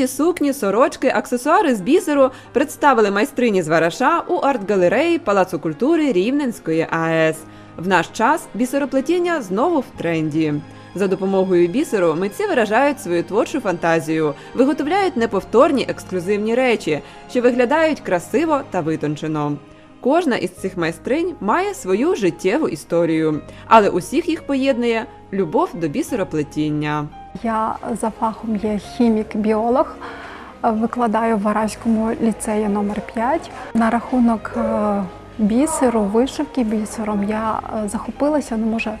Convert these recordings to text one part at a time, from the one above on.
Вишиті сукні, сорочки, аксесуари з бісеру представили майстрині з вараша у арт-галереї Палацу культури Рівненської АЕС. В наш час бісероплетіння знову в тренді. За допомогою бісеру митці виражають свою творчу фантазію, виготовляють неповторні ексклюзивні речі, що виглядають красиво та витончено. Кожна із цих майстринь має свою життєву історію, але усіх їх поєднує любов до бісероплетіння. Я за фахом є хімік-біолог, викладаю в Вараському ліцеї номер 5 На рахунок е, бісеру, вишивки бісером я е, захопилася, ну може,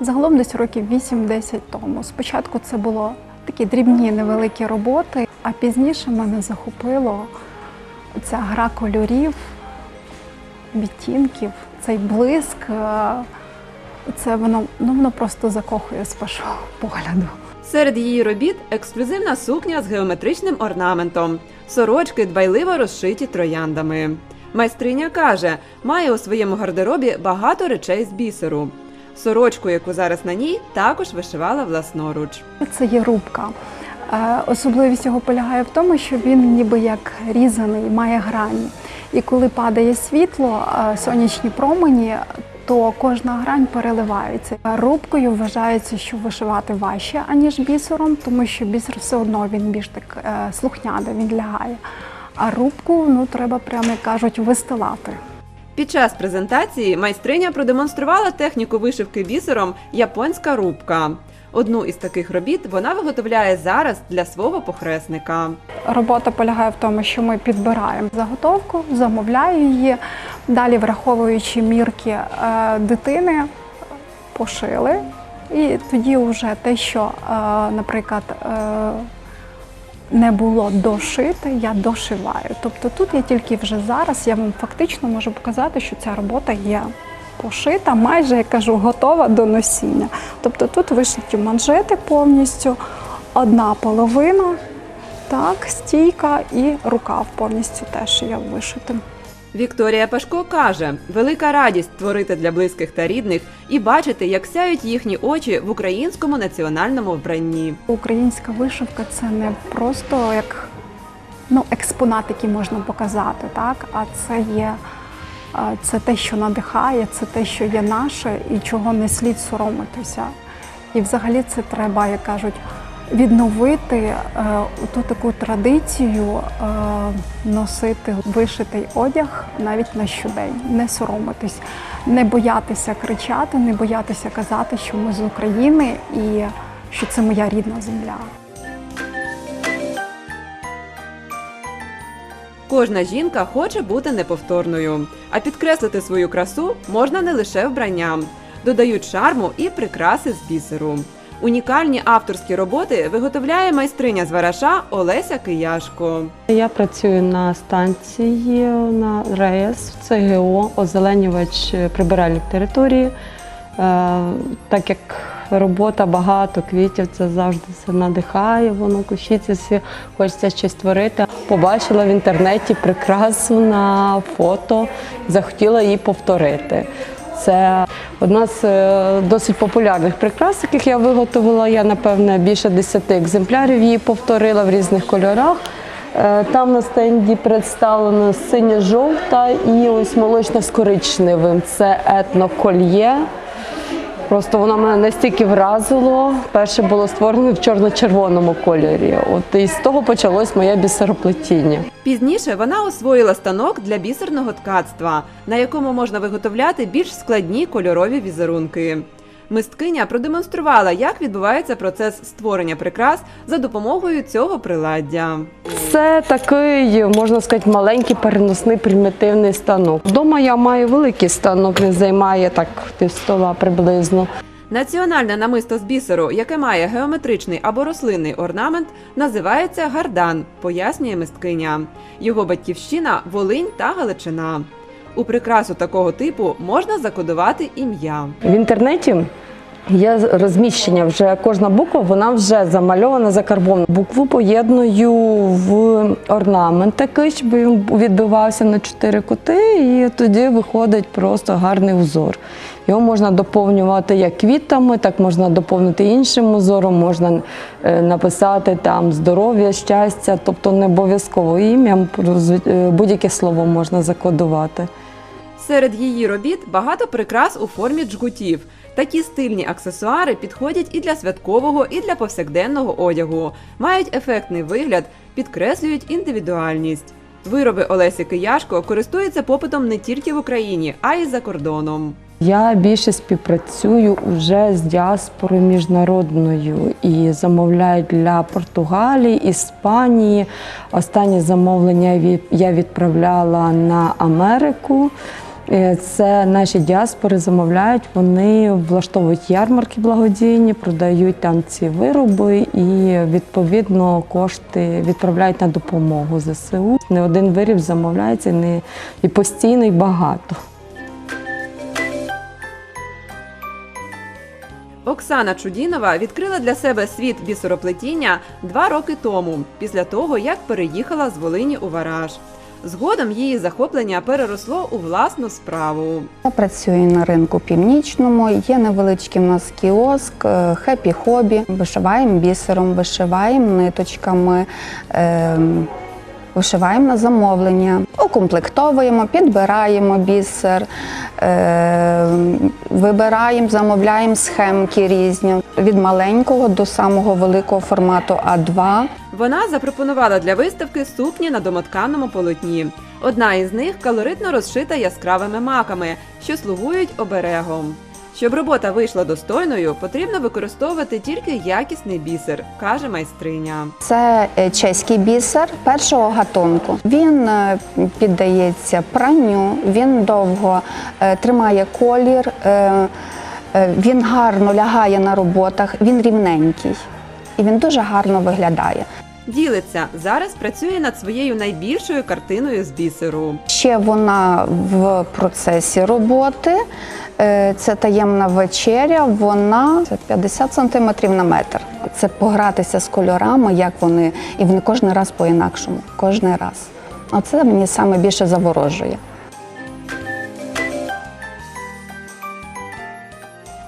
загалом десь років 8-10 тому. Спочатку це було такі дрібні невеликі роботи, а пізніше мене захопило ця гра кольорів, відтінків, цей блиск. е, Це воно, ну, воно просто закохує з першого погляду. Серед її робіт ексклюзивна сукня з геометричним орнаментом, сорочки дбайливо розшиті трояндами. Майстриня каже, має у своєму гардеробі багато речей з бісеру. Сорочку, яку зараз на ній, також вишивала власноруч. Це є рубка. Е, Особливість його полягає в тому, що він ніби як різаний, має грані. І коли падає світло, е, сонячні промені, то кожна грань переливається. Рубкою вважається, що вишивати важче, аніж бісером, тому що бісер все одно він більш так е, слухняний, він лягає. А рубку ну, треба, прямо як кажуть, вистилати. Під час презентації майстриня продемонструвала техніку вишивки бісером японська рубка. Одну із таких робіт вона виготовляє зараз для свого похресника. Робота полягає в тому, що ми підбираємо заготовку, замовляю її. Далі, враховуючи мірки е, дитини, пошили. І тоді вже те, що, е, наприклад, е, не було дошите, я дошиваю. Тобто тут я тільки вже зараз я вам фактично можу показати, що ця робота є пошита, майже я кажу, готова до носіння. Тобто тут вишиті манжети повністю, одна половина, так, стійка і рукав повністю теж є вишитим. Вікторія Пашко каже: велика радість творити для близьких та рідних і бачити, як сяють їхні очі в українському національному вбранні. Українська вишивка це не просто як ну, експонат, який можна показати, так? а це є е, це те, що надихає, це те, що є наше і чого не слід соромитися. І взагалі це треба, як кажуть, відновити е, ту таку традицію е, носити вишитий одяг навіть на щодень, не соромитись, не боятися кричати, не боятися казати, що ми з України і що це моя рідна земля. Кожна жінка хоче бути неповторною, а підкреслити свою красу можна не лише вбранням, додають шарму і прикраси з бісеру. Унікальні авторські роботи виготовляє майстриня з вараша Олеся Кияшко. Я працюю на станції на РЕС, це ГО, озеленювач прибиральних території. Е, Так як робота багато квітів, це завжди все надихає, воно кущиться, всі хочеться щось творити. Побачила в інтернеті прикрасу на фото, захотіла її повторити. Це одна з е, досить популярних прикрас, яких я виготовила. Я, напевне, більше 10 екземплярів її повторила в різних кольорах. Е, Там на стенді представлено синьо-жовта і ось молочно з коричневим. Це етнокольє. Просто воно мене настільки вразило. Перше було створено в чорно-червоному кольорі. От і з того почалось моє бісероплетіння. Пізніше вона освоїла станок для бісерного ткацтва, на якому можна виготовляти більш складні кольорові візерунки. Мисткиня продемонструвала, як відбувається процес створення прикрас за допомогою цього приладдя. Це такий, можна сказати, маленький переносний примітивний станок. Вдома я маю великий станок, він займає так пів стола приблизно. Національне намисто з бісеру, яке має геометричний або рослинний орнамент, називається гардан, пояснює мисткиня. Його батьківщина Волинь та Галичина. У прикрасу такого типу можна закодувати ім'я. В інтернеті Є розміщення вже кожна буква, вона вже замальована, закарбована. Букву поєдную в орнамент такий, щоб він відбивався на чотири кути, і тоді виходить просто гарний узор. Його можна доповнювати як квітами, так можна доповнити іншим узором, можна е, написати там здоров'я, щастя, тобто не обов'язково ім'ям, е, будь-яке слово можна закодувати. Серед її робіт багато прикрас у формі джгутів. Такі стильні аксесуари підходять і для святкового, і для повсякденного одягу, мають ефектний вигляд, підкреслюють індивідуальність. Вироби Олесі Кияшко користуються попитом не тільки в Україні, а й за кордоном. Я більше співпрацюю вже з діаспорою міжнародною і замовляю для Португалії, Іспанії. Останнє замовлення я відправляла на Америку. Е, Це наші діаспори замовляють, вони влаштовують ярмарки благодійні, продають там ці вироби і відповідно кошти відправляють на допомогу ЗСУ. Не один виріб замовляється не і постійно, і багато. Оксана Чудінова відкрила для себе світ бісероплетіння два роки тому, після того як переїхала з Волині у Вараж. Згодом її захоплення переросло у власну справу. Я працюю на ринку північному. Є невеличкий в нас кіоск, е, хеппі хобі. Вишиваємо бісером, вишиваємо ниточками. ем, Вишиваємо на замовлення, укомплектовуємо, підбираємо бісер, е, вибираємо, замовляємо схемки різні від маленького до самого великого формату А2. Вона запропонувала для виставки сукні на домотканому полотні. Одна із них колоритно розшита яскравими маками, що слугують оберегом. Щоб робота вийшла достойною, потрібно використовувати тільки якісний бісер, каже майстриня. Це е, чеський бісер першого гатунку. Він е, піддається пранню, він довго е, тримає колір, він гарно лягає на роботах, він рівненький і він дуже гарно виглядає. Ділиться зараз працює над своєю найбільшою картиною з бісеру. Ще вона в процесі роботи. Е, Це таємна вечеря, вона 50 сантиметрів на метр. Це погратися з кольорами, як вони, і вони кожен раз по-інакшому. Кожен раз. Оце мені саме більше заворожує.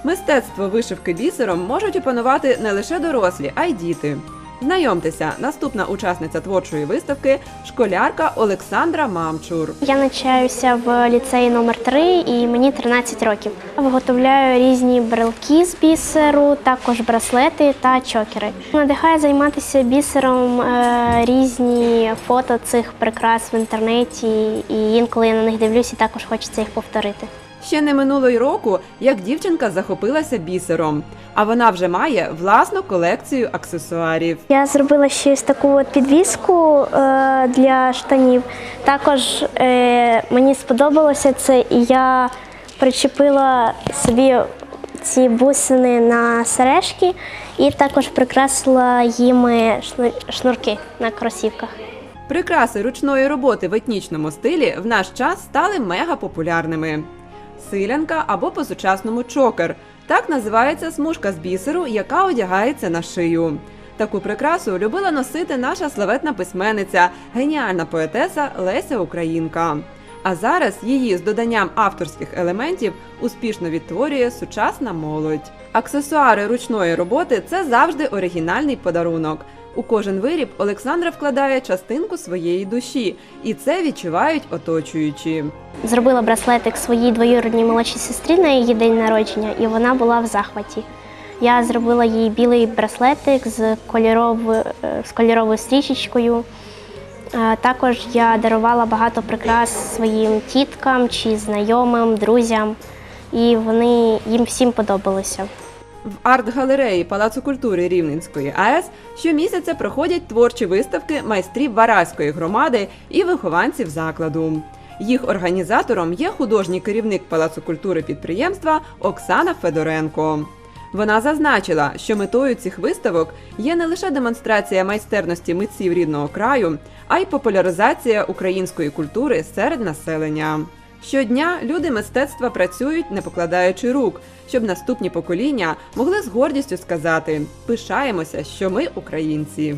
Мистецтво вишивки бісером можуть опанувати не лише дорослі, а й діти. Знайомтеся, наступна учасниця творчої виставки школярка Олександра Мамчур. Я навчаюся в ліцеї номер 3 і мені 13 років. Виготовляю різні брелки з бісеру, також браслети та чокери. Надихає займатися бісером е, різні фото цих прикрас в інтернеті, і інколи я на них дивлюся, також хочеться їх повторити. Ще не минуло й року, як дівчинка захопилася бісером, а вона вже має власну колекцію аксесуарів. Я зробила ще ось таку от підвіску е, для штанів. Також е, мені сподобалося це, і я причепила собі ці бусини на сережки і також прикрасила їми шнур- шнурки на кросівках. Прикраси ручної роботи в етнічному стилі в наш час стали мега популярними. Силянка або по-сучасному чокер. Так називається смужка з бісеру, яка одягається на шию. Таку прикрасу любила носити наша славетна письменниця, геніальна поетеса Леся Українка. А зараз її з доданням авторських елементів успішно відтворює сучасна молодь. Аксесуари ручної роботи це завжди оригінальний подарунок. У кожен виріб Олександра вкладає частинку своєї душі, і це відчувають оточуючі. Зробила браслетик своїй двоюродній молодшій сестрі на її день народження, і вона була в захваті. Я зробила їй білий браслетик з кольоровою, е, з кольоровою стрічечкою. Е, Також я дарувала багато прикрас своїм тіткам чи знайомим, друзям, і вони їм всім подобалися. В арт-галереї Палацу культури Рівненської АЕС щомісяця проходять творчі виставки майстрів Вараської громади і вихованців закладу. Їх організатором є художній керівник Палацу культури підприємства Оксана Федоренко. Вона зазначила, що метою цих виставок є не лише демонстрація майстерності митців рідного краю, а й популяризація української культури серед населення. Щодня люди мистецтва працюють, не покладаючи рук, щоб наступні покоління могли з гордістю сказати: пишаємося, що ми українці.